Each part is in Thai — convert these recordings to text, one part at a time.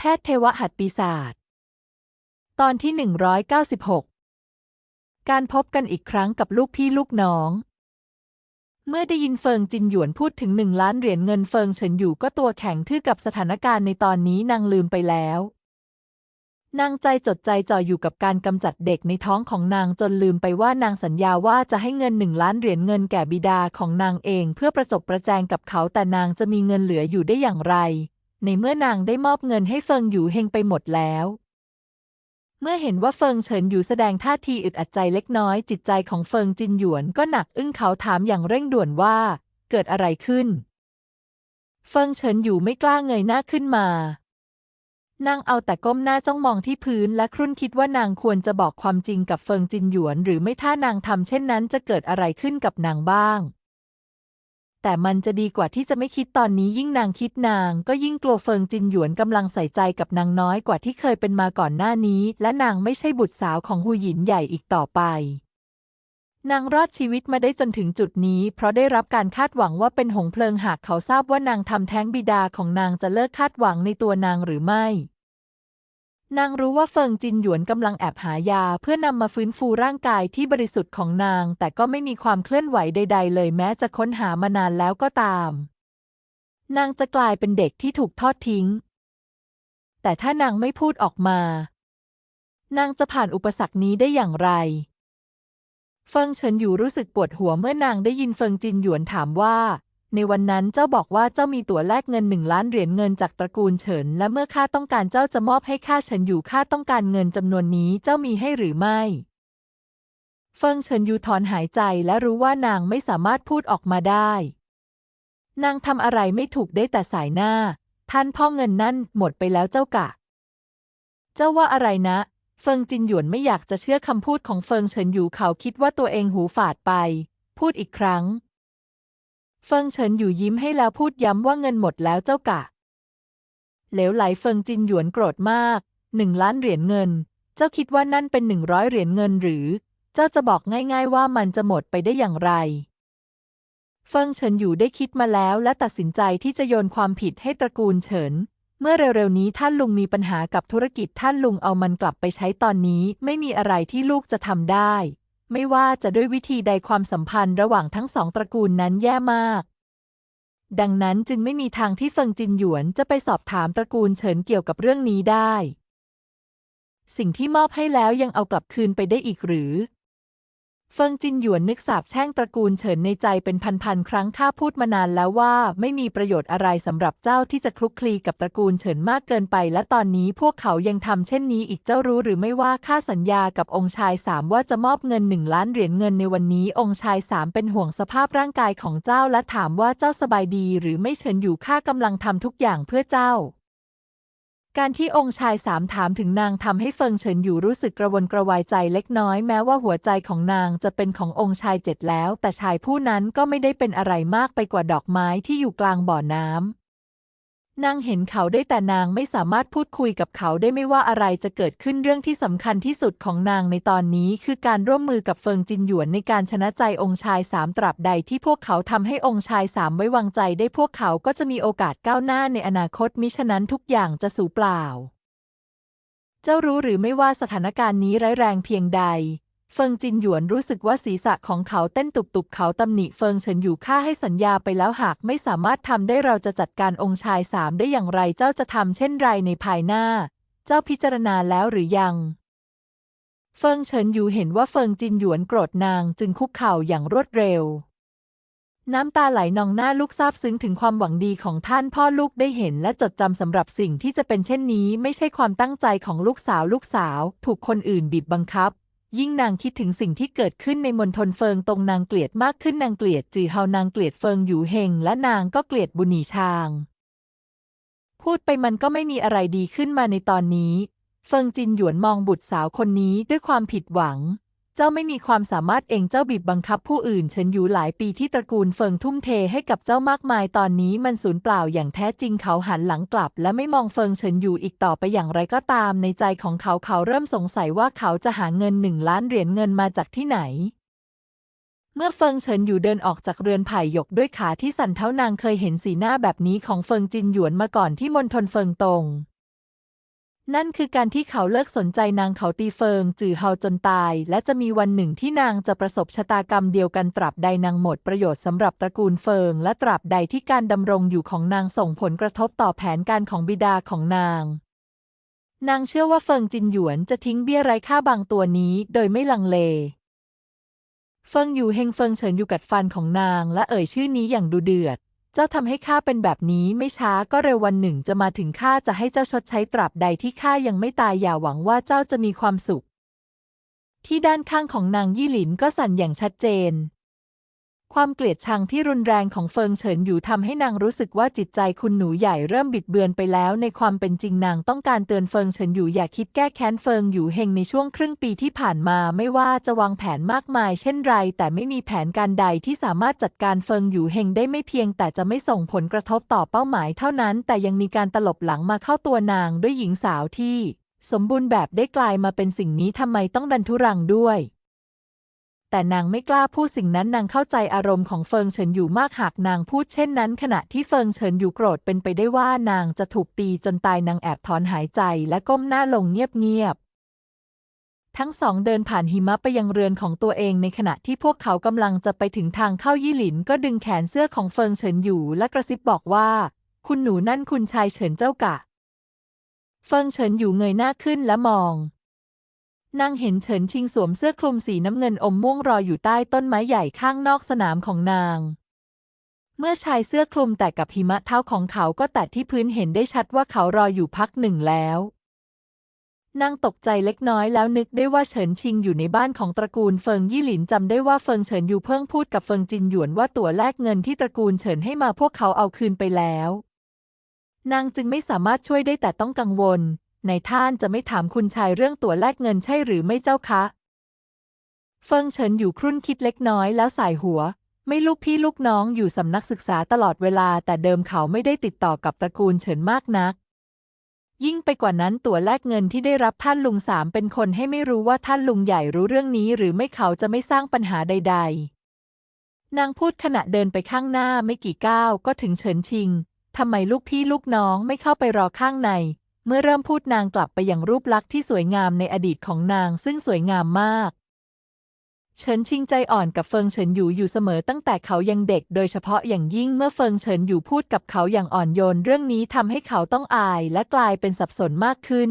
แพทย์เทวหัตปีศาจตอนที่ 196 การพบกันอีกครั้งกับลูกพี่ลูกน้อง เมื่อได้ยินเฟิงจินหยวนพูดถึงหนึ่งล้านเหรียญเงินเฟิงเฉินอยู่ก็ตัวแข็งทื่อกับสถานการณ์ในตอนนี้นางลืมไปแล้ว นางใจจดใจจ่ออยู่กับการกำจัดเด็กในท้องของนางจนลืมไปว่านางสัญญาว่าจะให้เงินหนึ่งล้านเหรียญเงินแก่บิดาของนางเองเพื่อประจบประแจงกับเขาแต่นางจะมีเงินเหลืออยู่ได้อย่างไร ในเมื่อนางได้มอบเงินให้เฟิงอยู่เฮงไปหมดแล้ว เมื่อเห็นว่าเฟิงเฉินอยู่แสดงท่าทีอึดอัดใจเล็กน้อย จิตใจของเฟิงจินหยวนก็หนักอึ้งเขาถามอย่างเร่งด่วนว่า เกิดอะไรขึ้น เฟิงเฉินอยู่ไม่กล้าเงยหน้าขึ้นมานางเอาแต่ก้มหน้าจ้องมองที่พื้นและครุ่นคิดว่านางควรจะบอกความจริงกับเฟิงจินหยวน หรือไม่ถ้านางทำเช่นนั้นจะเกิดอะไรขึ้นกับนางบ้าง แต่มันจะดีกว่าที่จะไม่คิดตอนนี้ยิ่งนางคิดนาง ก็ยิ่งกลัวเฟิงจินหยวนกำลังใส่ใจกับนางน้อยกว่าที่เคยเป็นมาก่อนหน้านี้ และนางไม่ใช่บุตรสาวของหูหยินใหญ่อีกต่อไป นางรอดชีวิตมาได้จนถึงจุดนี้ เพราะได้รับการคาดหวังว่าเป็นหงเพลิงหากเขาทราบว่านางทำแท้งบิดาของนางจะเลิกคาดหวังในตัวนางหรือไม่ นางรู้ว่าเฟิงจินหยวนกำลังแอบหายาเพื่อนำมาฟื้นฟูร่างกายที่บริสุทธิ์ของนาง แต่ก็ไม่มีความเคลื่อนไหวใด ๆ เลยแม้จะค้นหามานานแล้วก็ตาม นางจะกลายเป็นเด็กที่ถูกทอดทิ้ง แต่ถ้านางไม่พูดออกมา นางจะผ่านอุปสรรคนี้ได้อย่างไร เฟิงเฉินอยู่รู้สึกปวดหัวเมื่อนางได้ยินเฟิงจินหยวนถามว่า ในวันนั้นเจ้าบอกว่าเจ้ามีตั๋วแลกเงินหนึ่งล้านเหรียญเงินจากตระกูลเฉิน และเมื่อข้าต้องการเจ้าจะมอบให้ข้าเฉินอยู่ข้าต้องการเงินจำนวนนี้เจ้ามีให้หรือไม่เฟิงเฉินยู่ถอนหายใจและรู้ว่านางไม่สามารถพูดออกมาได้ นางทำอะไรไม่ถูกได้แต่สายหน้า ท่านพ่อเงินนั่นหมดไปแล้วเจ้ากะ เจ้าว่าอะไรนะ เฟิงจินหยวนไม่อยากจะเชื่อคำพูดของเฟิงเฉินยู่เขาคิดว่าตัวเองหูฝาดไป พูดอีกครั้ง เฟิงเฉินอยู่ยิ้มให้แล้วพูดย้ำว่าเงินหมดแล้วเจ้ากะ เหลวไหลเฟิงจินหยวนโกรธมากหนึ่งล้านเหรียญเงิน เจ้าคิดว่านั่นเป็นหนึ่งร้อยเหรียญเงินหรือ เจ้าจะบอกง่าย ๆ ว่ามันจะหมดไปได้อย่างไร เฟิงเฉินอยู่ได้คิดมาแล้วและตัดสินใจที่จะโยนความผิดให้ตระกูลเฉิน เมื่อเร็วๆนี้ท่านลุงมีปัญหากับธุรกิจท่านลุงเอามันกลับไปใช้ตอนนี้ไม่มีอะไรที่ลูกจะทำได้ ไม่ว่าจะด้วยวิธีใดความสัมพันธ์ระหว่างทั้งสองตระกูลนั้นแย่มาก ดังนั้นจึงไม่มีทางที่เฟิงจินหยวนจะไปสอบถามตระกูลเฉินเกี่ยวกับเรื่องนี้ได้ สิ่งที่มอบให้แล้วยังเอากลับคืนไปได้อีกหรือ เฟิงจินหยวนนึกสาบแช่งตระกูลเฉินในใจเป็นพันๆครั้งข้าพูดมานานแล้วว่าไม่มีประโยชน์อะไรสำหรับเจ้าที่จะคลุกคลีกับตระกูลเฉินมากเกินไป และตอนนี้พวกเขายังทำเช่นนี้อีกเจ้ารู้หรือไม่ว่าข้าสัญญากับองค์ชายสามว่าจะมอบเงินหนึ่งล้านเหรียญเงินในวันนี้ องค์ชายสามเป็นห่วงสภาพร่างกายของเจ้าและถามว่าเจ้าสบายดี หรือไม่เฉินอยู่ข้ากำลังทำทุกอย่างเพื่อเจ้า การที่องค์ชายสามถามถึงนางทำให้เฟิงเฉินอยู่รู้สึกกระวนกระวายใจเล็กน้อยแม้ว่าหัวใจของนางจะเป็นขององค์ชายเจ็ดแล้ว แต่ชายผู้นั้นก็ไม่ได้เป็นอะไรมากไปกว่าดอกไม้ที่อยู่กลางบ่อน้ำ นางเห็นเขาได้แต่นางไม่สามารถพูดคุยกับเขาได้ไม่ว่าอะไรจะเกิดขึ้นเรื่องที่สำคัญที่สุดของนางในตอนนี้ คือการร่วมมือกับเฟิงจินหยวนในการชนะใจองค์ชายสามตราบใดที่พวกเขาทำให้องค์ชายสามไว้วางใจได้พวกเขาก็จะมีโอกาสก้าวหน้าในอนาคตมิฉะนั้นทุกอย่างจะสูญเปล่า เจ้ารู้หรือไม่ว่าสถานการณ์นี้ร้ายแรงเพียงใด เฟิงจินหยวนรู้สึกว่าศีรษะของเขาเต้นตุบๆเขาตำหนิเฟิงเฉินอยู่ข้าให้สัญญาไปแล้วหากไม่สามารถทำได้เราจะจัดการองค์ชายสามได้อย่างไรเจ้าจะทำเช่นไรในภายหน้า เจ้าพิจารณาแล้วหรือยัง เฟิงเฉินอยู่เห็นว่าเฟิงจินหยวนโกรธนางจึงคุกเข่าอย่างรวดเร็ว น้ำตาไหลนองหน้าลูกซาบซึ้งถึงความหวังดีของท่านพ่อลูกได้เห็นและจดจำสำหรับสิ่งที่จะเป็นเช่นนี้ ไม่ใช่ความตั้งใจของลูกสาวลูกสาว ถูกคนอื่นบีบบังคับ ยิ่งนางคิดถึงสิ่งที่เกิดขึ้นในมณฑลเฟิงตรงนางเกลียดมากขึ้นนางเกลียดจือเฮานางเกลียดเฟิงอยู่เฮงและนางก็เกลียดบุหนีชาง พูดไปมันก็ไม่มีอะไรดีขึ้นมาในตอนนี้ เฟิงจินหยวนมองบุตรสาวคนนี้ด้วยความผิดหวัง เจ้าไม่มีความสามารถเองเจ้าบีบบังคับผู้อื่นฉันอยู่หลายปีที่ตระกูลเฟิงทุ่มเทให้กับเจ้ามากมายตอนนี้มันสูญเปล่าอย่างแท้จริงเขาหันหลังกลับ และไม่มองเฟิงเฉินอยู่อีกต่อไปอย่างไรก็ตาม ในใจของเขาเขาเริ่มสงสัยว่าเขาจะหาเงินหนึ่งล้านเหรียญเงินมาจากที่ไหนเมื่อเฟิงเฉินอยู่เดินออกจากเรือนไผ่หยกด้วยขาที่สั่นเท้านางเคยเห็นสีหน้าแบบนี้ของเฟิงจินหยวนมาก่อนที่มณฑลเฟิงตง นั่นคือการที่เขาเลิกสนใจนางเขาตีเฟิง จือเฮาจนตาย และจะมีวันหนึ่งที่นางจะประสบชะตากรรมเดียวกันตราบใดนางหมดประโยชน์สำหรับตระกูลเฟิง และตราบใดที่การดำรงอยู่ของนางส่งผลกระทบต่อแผนการของบิดาของนาง นางเชื่อว่าเฟิงจินหยวนจะทิ้งเบี้ยไร้ค่าบางตัวนี้โดยไม่ลังเลเฟิงอยู่เฮงเฟิงเฉินอยู่กัดฟันของนางและเอ่ยชื่อนี้อย่างดูเดือด จ้าทำให้ข้าเป็นแบบนี้ไม่ช้าก็เร็ววันหนึ่งจะมาถึงข้าจะให้เจ้าชดใช้ตราบใดที่ข้ายังไม่ตายอย่าหวังว่าเจ้าจะมีความสุข ที่ด้านข้างของนางยี่หลินก็สั่นอย่างชัดเจน ความเกลียดชังที่รุนแรงของเฟิงเฉินอยู่ทำให้นางรู้สึกว่าจิตใจคุณหนูใหญ่เริ่มบิดเบือนไปแล้ว ในความเป็นจริงนางต้องการเตือนเฟิงเฉินอยู่อย่าคิดแก้แค้นเฟิงอยู่เฮงในช่วงครึ่งปีที่ผ่านมาไม่ว่าจะวางแผนมากมายเช่นไร แต่ไม่มีแผนการใดที่สามารถจัดการเฟิงอยู่เฮงได้ไม่เพียง แต่จะไม่ส่งผลกระทบต่อเป้าหมายเท่านั้น แต่ยังมีการตลบหลังมาเข้าตัวนางด้วยหญิงสาวที่ สมบูรณ์แบบได้กลายมาเป็นสิ่งนี้ทำไมต้องดันทุรังด้วย แต่นางไม่กล้าพูดสิ่งนั้นนางเข้าใจอารมณ์ของเฟิงเฉินอยู่มากหากนางพูดเช่นนั้น ขณะที่เฟิงเฉินอยู่โกรธเป็นไปได้ว่านางจะถูกตีจนตายนางแอบถอนหายใจและก้มหน้าลงเงียบๆทั้งสองเดินผ่านหิมะไปยังเรือนของตัวเองในขณะที่พวกเขากำลังจะไปถึงทางเข้ายี่หลิน ก็ดึงแขนเสื้อของเฟิงเฉินอยู่และกระซิบบอกว่า คุณหนูนั่นคุณชายเฉินเจ้ากะ เฟิงเฉินอยู่เงยหน้าขึ้นและมอง นางเห็นเฉินชิงสวมเสื้อคลุมสีน้ำเงินอมม่วงรออยู่ใต้ต้นไม้ใหญ่ข้างนอกสนามของนาง เมื่อชายเสื้อคลุมแตะกับหิมะเท้าของเขาก็แตะที่พื้นเห็นได้ชัดว่าเขารออยู่พักหนึ่งแล้ว นางตกใจเล็กน้อยแล้วนึกได้ว่าเฉินชิงอยู่ในบ้านของตระกูลเฟิงยี่หลินจำได้ว่าเฟิงเฉินอยู่เพิ่งพูดกับเฟิงจินหยวนว่าตั๋วแลกเงินที่ตระกูลเฉินให้มาพวกเขาเอาคืนไปแล้ว นางจึงไม่สามารถช่วยได้แต่ต้องกังวล นายท่านจะไม่ถามคุณชายเรื่องตั๋วแลกเงินใช่หรือไม่เจ้าคะ เฟิงเฉินอยู่ครุ่นคิดเล็กน้อยแล้วสายหัว ไม่ลูกพี่ลูกน้องอยู่สำนักศึกษาตลอดเวลา แต่เดิมเขาไม่ได้ติดต่อกับตระกูลเฉินมากนัก ยิ่งไปกว่านั้นตั๋วแลกเงินที่ได้รับท่านลุงสามเป็นคนให้ไม่รู้ว่าท่านลุงใหญ่รู้เรื่องนี้ หรือไม่เขาจะไม่สร้างปัญหาใด ๆ นางพูดขณะเดินไปข้างหน้าไม่กี่ก้าวก็ถึงเฉินชิงทำไมลูกพี่ลูกน้องไม่เข้าไปรอข้างใน เมื่อเริ่มพูดนางกลับไปย่างรูปลักษณ์ที่สวยงามในอดีตของนางซึ่งสวยงามมาก เฉินชิงใจอ่อนกับเฟิงเฉินอยู่อยู่เสมอตั้งแต่เขายังเด็ก โดยเฉพาะอย่างยิ่งเมื่อเฟิงเฉินอยู่พูดกับเขาอย่างอ่อนโยน เรื่องนี้ทำให้เขาต้องอายและกลายเป็นสับสนมากขึ้น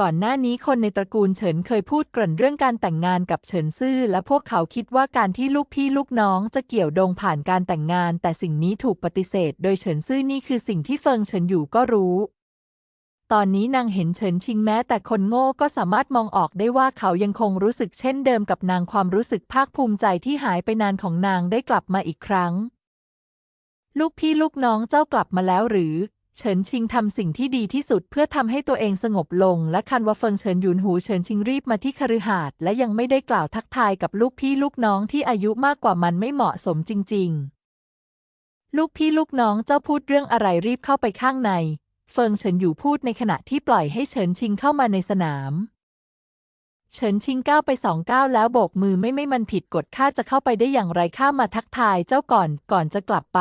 ก่อนหน้านี้คนในตระกูลเฉินเคยพูดกริ่นเรื่องการแต่งงานกับเฉินซื่อ และพวกเขาคิดว่าการที่ลูกพี่ลูกน้องจะเกี่ยวดงผ่านการแต่งงาน แต่สิ่งนี้ถูกปฏิเสธ โดยเฉินซื่อนี่คือสิ่งที่เฟิงเฉินอยู่ก็รู้ ตอนนี้นางเห็นเฉินชิงแม้แต่คนโง่ก็สามารถมองออกได้ว่าเขายังคงรู้สึกเช่นเดิมกับนางความรู้สึกภาคภูมิใจที่หายไปนานของนางได้กลับมาอีกครั้ง ลูกพี่ลูกน้องเจ้ากลับมาแล้วหรือ เฉินชิงทำสิ่งที่ดีที่สุดเพื่อทำให้ตัวเองสงบลง และคันว่าเฟิงเฉินหยุนหูเฉินชิงรีบมาที่คฤหาสน์และยังไม่ได้กล่าวทักทายกับลูกพี่ลูกน้องที่อายุมากกว่ามันไม่เหมาะสมจริง ๆ ลูกพี่ลูกน้องเจ้าพูดเรื่องอะไรรีบเข้าไปข้างใน เฟิงเฉินอยู่พูดในขณะที่ปล่อยให้เฉินชิงเข้ามาในสนาม เฉินชิงก้าวไปสองก้าวแล้วโบกมือไม่ไม่มันผิดกฎข้าจะเข้าไปได้อย่างไรข้ามาทักทายเจ้าก่อนก่อนจะกลับไป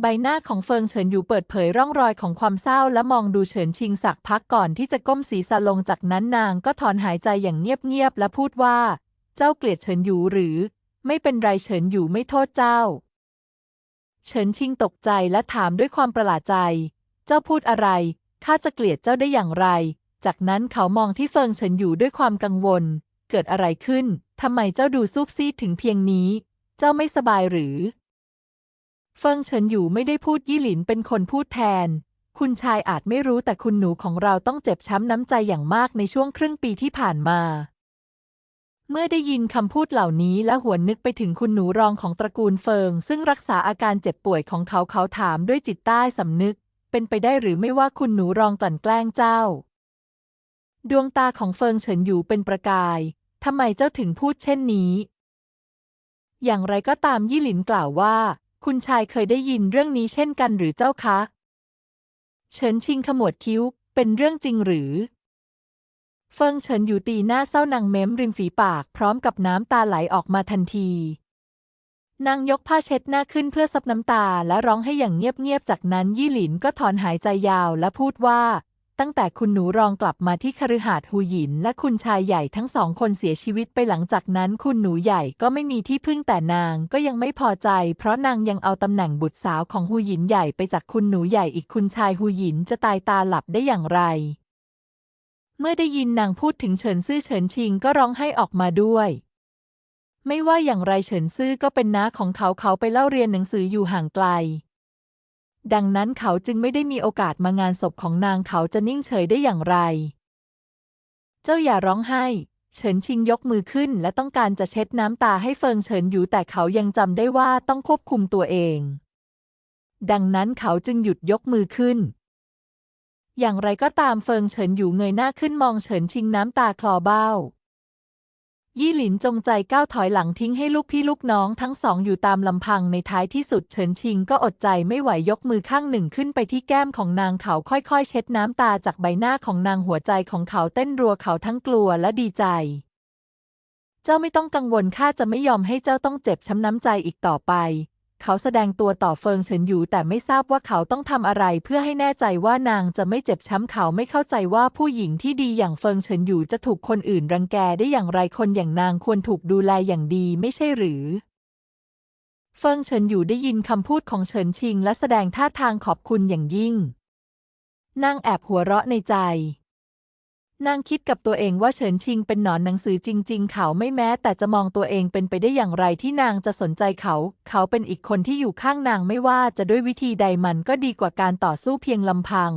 ใบหน้าของเฟิงเฉินอยู่เปิดเผยร่องรอยของความเศร้าและมองดูเฉินชิงสักพักก่อนที่จะก้มศีรษะลงจากนั้นนางก็ถอนหายใจอย่างเงียบๆและพูดว่า เจ้าเกลียดเฉินอยู่หรือ ไม่เป็นไรเฉินอยู่ไม่โทษเจ้า เฉินชิงตกใจและถามด้วยความประหลาดใจ เจ้าพูดอะไร ข้าจะเกลียดเจ้าได้อย่างไร จากนั้นเขามองที่เฟิงเฉินอยู่ด้วยความกังวล เกิดอะไรขึ้น ทำไมเจ้าดูซูบซีดถึงเพียงนี้ เจ้าไม่สบายหรือ เฟิงเฉินอยู่ไม่ได้พูดยี่หลินเป็นคนพูดแทน คุณชายอาจไม่รู้แต่คุณหนูของเราต้องเจ็บช้ำน้ำใจอย่างมากในช่วงครึ่งปีที่ผ่านมา เมื่อได้ยินคำพูดเหล่านี้และหวนนึกไปถึงคุณหนูรองของตระกูลเฟิง ซึ่งรักษาอาการเจ็บป่วยของเขาเขาถามด้วยจิตใต้สำนึก เป็นไปได้หรือไม่ว่าคุณหนูรองกลั่นแกล้งเจ้า ดวงตาของเฟิงเฉินอยู่เป็นประกายทำไมเจ้าถึงพูดเช่นนี้ อย่างไรก็ตามยี่หลินกล่าวว่า คุณชายเคยได้ยินเรื่องนี้เช่นกันหรือเจ้าคะ เฉินชิงขมวดคิ้ว เป็นเรื่องจริงหรือ เฟิงเฉินอยู่ตีหน้าเศร้านางเม้มริมฝีปาก พร้อมกับน้ำตาไหลออกมาทันที นางยกผ้าเช็ดหน้าขึ้นเพื่อซับน้ำตาและร้องให้อย่างเงียบๆ จากนั้นยี่หลินก็ถอนหายใจยาวและพูดว่า ตั้งแต่คุณหนูรองกลับมาที่คฤหาสน์หูหยิน และคุณชายใหญ่ทั้งสองคนเสียชีวิตไปหลังจากนั้น คุณหนูใหญ่ก็ไม่มีที่พึ่งแต่นางก็ยังไม่พอใจ เพราะนางยังเอาตำแหน่งบุตรสาวของหูหยินใหญ่ไปจากคุณหนูใหญ่อีกคุณชายหูหยินจะตายตาหลับได้อย่างไร เมื่อได้ยินนางพูดถึงเฉินซื่อเฉินชิงก็ร้องไห้ออกมาด้วย ไม่ว่าอย่างไรเฉินซื่อก็เป็นน้าของเขาเขาไปเล่าเรียนหนังสืออยู่ห่างไกล ดังนั้นเขาจึงไม่ได้มีโอกาสมางานศพของนางเขาจะนิ่งเฉยได้อย่างไร เจ้าอย่าร้องไห้ เฉินชิงยกมือขึ้นและต้องการจะเช็ดน้ำตาให้เฟิงเฉินอยู่แต่เขายังจำได้ว่าต้องควบคุมตัวเอง ดังนั้นเขาจึงหยุดยกมือขึ้น อย่างไรก็ตามเฟิงเฉินอยู่เงยหน้าขึ้นมองเฉินชิงน้ำตาคลอเบ้า ยี่หลินจงใจก้าวถอยหลังทิ้งให้ลูกพี่ลูกน้องทั้งสองอยู่ตามลำพังในท้ายที่สุดเฉินชิงก็อดใจไม่ไหวยกมือข้างหนึ่งขึ้นไปที่แก้มของนางเขาค่อยๆ เช็ดน้ำตาจากใบหน้าของนางหัวใจของเขาเต้นรัวเขาทั้งกลัวและดีใจ เจ้าไม่ต้องกังวลข้าจะไม่ยอมให้เจ้าต้องเจ็บช้ำน้ำใจอีกต่อไป เขาแสดงตัวต่อเฟิงเฉินอยู่แต่ไม่ทราบว่าเขาต้องทำอะไรเพื่อให้แน่ใจว่านางจะไม่เจ็บช้ำเขาไม่เข้าใจว่าผู้หญิงที่ดีอย่างเฟิงเฉินอยู่จะถูกคนอื่นรังแกได้อย่างไรคนอย่างนางควรถูกดูแลอย่างดีไม่ใช่หรือ เฟิงเฉินอยู่ได้ยินคำพูดของเฉินชิง และแสดงท่าทางขอบคุณอย่างยิ่ง นางแอบหัวเราะในใจ นางคิดกับตัวเองว่าเฉินชิงเป็นหนอนหนังสือจริง ๆ เขาไม่แม้แต่จะมองตัวเองเป็นไปได้อย่างไรที่นางจะสนใจเขา เขาเป็นอีกคนที่อยู่ข้างนางไม่ว่าจะด้วยวิธีใดมันก็ดีกว่าการต่อสู้เพียงลำพัง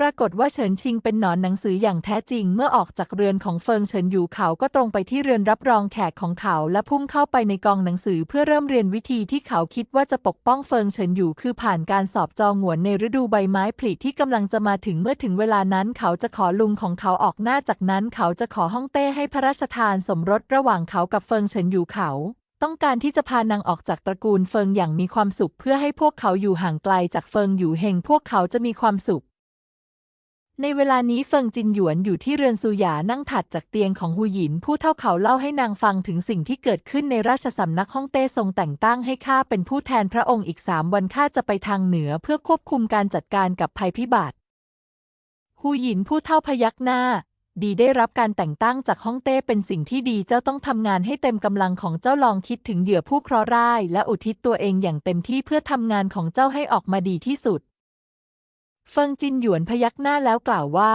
ปรากฏว่าเฉินชิงเป็นหนอนหนังสืออย่างแท้จริง เมื่อออกจากเรือนของเฟิงเฉินอยู่เขาก็ตรงไปที่เรือนรับรองแขกของเขา และพุ่งเข้าไปในกองหนังสือเพื่อเริ่มเรียนวิธีที่เขาคิดว่าจะปกป้องเฟิงเฉินอยู่ คือผ่านการสอบจองหวนในฤดูใบไม้ผลิที่กำลังจะมาถึงเมื่อถึงเวลานั้น เขาจะขอลุงของเขาออกหน้าจากนั้น เขาจะขอฮ่องเต้ให้พระราชทานสมรสระหว่างเขากับเฟิงเฉินอยู่เขาต้องการที่จะพานางออกจากตระกูลเฟิงอย่างมีความสุข เพื่อให้พวกเขาอยู่ห่างไกลจากเฟิงอยู่เฮงพวกเขาจะมีความสุข ในเวลานี้เฟิงจินหยวนอยู่ที่เรือนซูหยานั่งถัดจากเตียงของหูหยิน ผู้เท่าเขาเล่าให้นางฟังถึงสิ่งที่เกิดขึ้นในราชสำนักฮ่องเต้ทรงแต่งตั้งให้ข้าเป็นผู้แทนพระองค์อีกสามวันข้าจะไปทางเหนือเพื่อควบคุมการจัดการกับภัยพิบัติหูหยินผู้เท่าพยักหน้า ดีได้รับการแต่งตั้งจากฮ่องเต้เป็นสิ่งที่ดีเจ้าต้องทำงานให้เต็มกำลังของเจ้าลองคิดถึงเหยื่อผู้เคราะห์ร้ายและอุทิศตัวเองอย่างเต็มที่เพื่อทำงานของเจ้าให้ออกมาดีที่สุด เฟิงจินหยวนพยักหน้าแล้วกล่าวว่า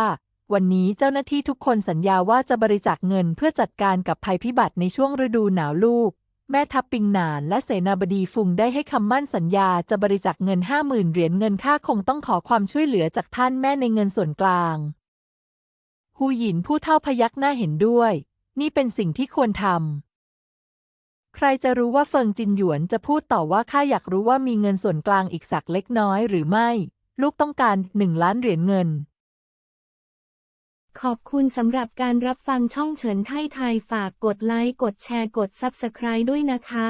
วันนี้เจ้าหน้าที่ทุกคนสัญญาว่าจะบริจาคเงินเพื่อจัดการกับภัยพิบัติในช่วงฤดูหนาวลูก แม่ทัพปิงหนานและเสนาบดีฟุงได้ให้คำมั่นสัญญาจะบริจาคเงินห้าหมื่นเหรียญเงินค่าคงต้องขอความช่วยเหลือจากท่านแม่ในเงินส่วนกลางฮูหยินผู้เท่าพยักหน้าเห็นด้วย นี่เป็นสิ่งที่ควรทำใครจะรู้ว่าเฟิงจินหยวนจะพูดต่อว่าข้าอยากรู้ว่ามีเงินส่วนกลางอีกสักเล็กน้อยหรือไม่ ลูกต้องการหนึ่งล้านเหรียญเงิน ขอบคุณสำหรับการรับฟังช่องเฉินไทยไทยฝากกดไลค์ กดแชร์ กด Subscribe ด้วยนะคะ